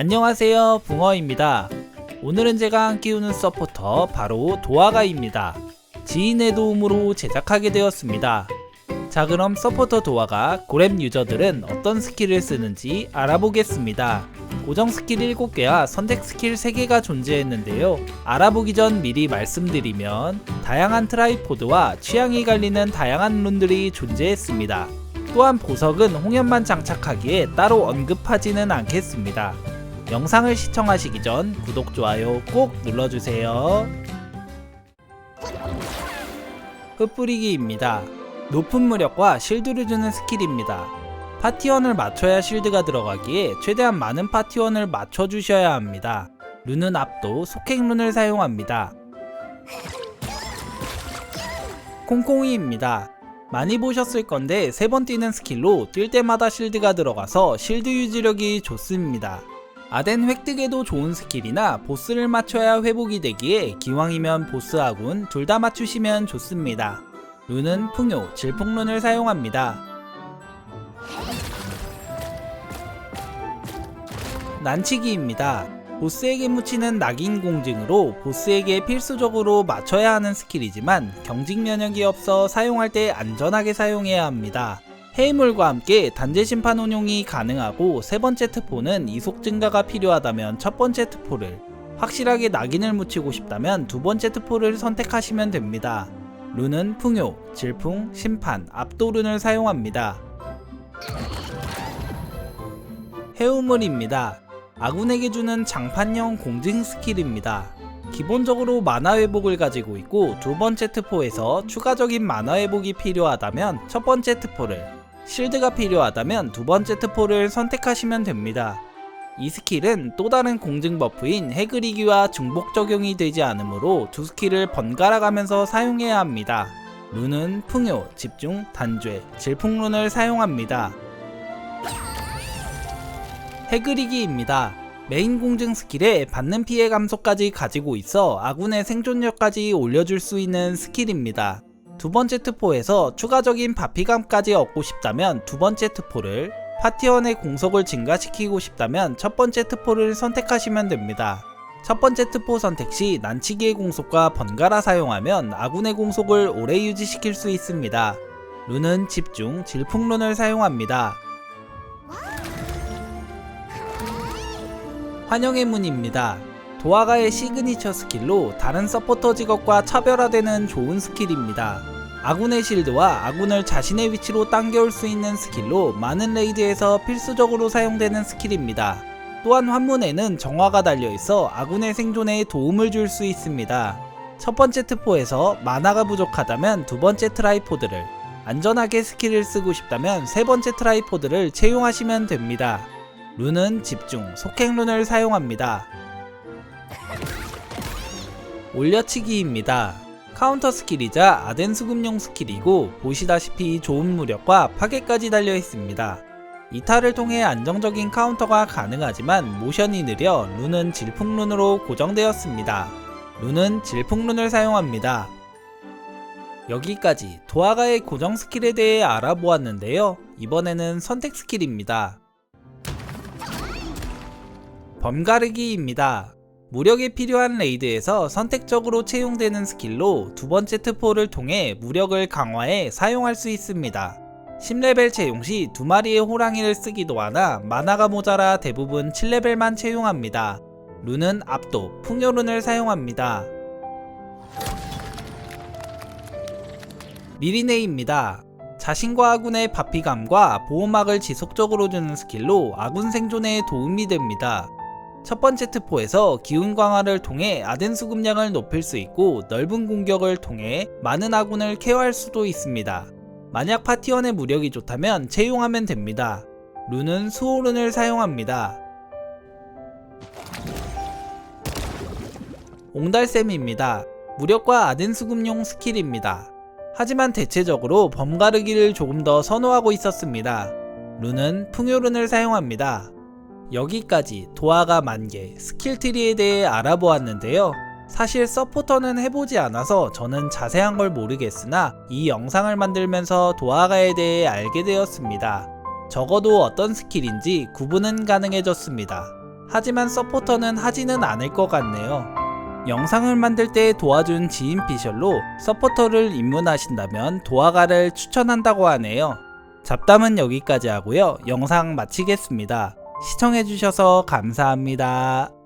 안녕하세요 붕어입니다. 오늘은 제가 안 키우는 서포터 바로 도화가입니다. 지인의 도움으로 제작하게 되었습니다. 자 그럼 서포터 도화가 고렙 유저들은 어떤 스킬을 쓰는지 알아보겠습니다. 고정 스킬 7개와 선택 스킬 3개가 존재했는데요. 알아보기 전 미리 말씀드리면 다양한 트라이포드와 취향이 갈리는 다양한 룬들이 존재했습니다. 또한 보석은 홍연만 장착하기에 따로 언급하지는 않겠습니다. 영상을 시청하시기 전 구독, 좋아요 꼭 눌러주세요. 흩뿌리기입니다. 높은 무력과 실드를 주는 스킬입니다. 파티원을 맞춰야 실드가 들어가기에 최대한 많은 파티원을 맞춰주셔야 합니다. 룬은 압도, 속행룬을 사용합니다. 콩콩이입니다. 많이 보셨을 건데 세 번 뛰는 스킬로 뛸 때마다 실드가 들어가서 실드 유지력이 좋습니다. 아덴 획득에도 좋은 스킬이나 보스를 맞춰야 회복이 되기에 기왕이면 보스하군 둘 다 맞추시면 좋습니다. 룬은 풍요, 질풍룬을 사용합니다. 난치기입니다. 보스에게 묻히는 낙인 공증으로 보스에게 필수적으로 맞춰야 하는 스킬이지만 경직 면역이 없어 사용할 때 안전하게 사용해야 합니다. 해이물과 함께 단제 심판 운용이 가능하고 세 번째 특포는 이속 증가가 필요하다면 첫 번째 특포를 확실하게 낙인을 묻히고 싶다면 두 번째 특포를 선택하시면 됩니다. 룬은 풍요, 질풍, 심판, 압도룬을 사용합니다. 해우물입니다. 아군에게 주는 장판형 공증 스킬입니다. 기본적으로 만화 회복을 가지고 있고 두 번째 특포에서 추가적인 만화 회복이 필요하다면 첫 번째 특포를, 실드가 필요하다면 두 번째 특포를 선택하시면 됩니다. 이 스킬은 또 다른 공증 버프인 해그리기와 중복 적용이 되지 않으므로 두 스킬을 번갈아 가면서 사용해야 합니다. 룬은 풍요, 집중, 단죄, 질풍룬을 사용합니다. 해그리기입니다. 메인 공증 스킬에 받는 피해 감소까지 가지고 있어 아군의 생존력까지 올려줄 수 있는 스킬입니다. 두 번째 특포에서 추가적인 바피감까지 얻고 싶다면 두 번째 특포를, 파티원의 공속을 증가시키고 싶다면 첫 번째 특포를 선택하시면 됩니다. 첫 번째 특포 선택 시 난치기의 공속과 번갈아 사용하면 아군의 공속을 오래 유지시킬 수 있습니다. 룬은 집중, 질풍룬을 사용합니다. 환영의 문입니다. 도화가의 시그니처 스킬로 다른 서포터 직업과 차별화되는 좋은 스킬입니다. 아군의 실드와 아군을 자신의 위치로 당겨올 수 있는 스킬로 많은 레이드에서 필수적으로 사용되는 스킬입니다. 또한 환문에는 정화가 달려있어 아군의 생존에 도움을 줄 수 있습니다. 첫 번째 특포에서 마나가 부족하다면 두 번째 트라이포드를, 안전하게 스킬을 쓰고 싶다면 세 번째 트라이포드를 채용하시면 됩니다. 룬은 집중, 속행룬을 사용합니다. 올려치기입니다. 카운터 스킬이자 아덴 수급용 스킬이고 보시다시피 좋은 무력과 파괴까지 달려 있습니다. 이탈을 통해 안정적인 카운터가 가능하지만 모션이 느려 룬은 질풍룬으로 고정되었습니다. 룬은 질풍룬을 사용합니다. 여기까지 도화가의 고정 스킬에 대해 알아보았는데요. 이번에는 선택 스킬입니다. 범가르기입니다. 무력이 필요한 레이드에서 선택적으로 채용되는 스킬로 두 번째 특포를 통해 무력을 강화해 사용할 수 있습니다. 10레벨 채용 시 두 마리의 호랑이를 쓰기도 하나 만화가 모자라 대부분 7레벨만 채용합니다. 룬은 압도, 풍요룬을 사용합니다. 미리네입니다. 자신과 아군의 바피감과 보호막을 지속적으로 주는 스킬로 아군 생존에 도움이 됩니다. 첫 번째 특포에서 기운 강화를 통해 아덴 수급량을 높일 수 있고 넓은 공격을 통해 많은 아군을 케어할 수도 있습니다. 만약 파티원의 무력이 좋다면 채용하면 됩니다. 룬은 수호룬을 사용합니다. 옹달샘입니다. 무력과 아덴 수급용 스킬입니다. 하지만 대체적으로 범가르기를 조금 더 선호하고 있었습니다. 룬은 풍요룬을 사용합니다. 여기까지 도화가 만개 스킬트리에 대해 알아보았는데요. 사실 서포터는 해보지 않아서 저는 자세한 걸 모르겠으나 이 영상을 만들면서 도화가에 대해 알게 되었습니다. 적어도 어떤 스킬인지 구분은 가능해졌습니다. 하지만 서포터는 하지는 않을 것 같네요. 영상을 만들 때 도와준 지인 피셜로 서포터를 입문하신다면 도화가를 추천한다고 하네요. 잡담은 여기까지 하고요. 영상 마치겠습니다. 시청해주셔서 감사합니다.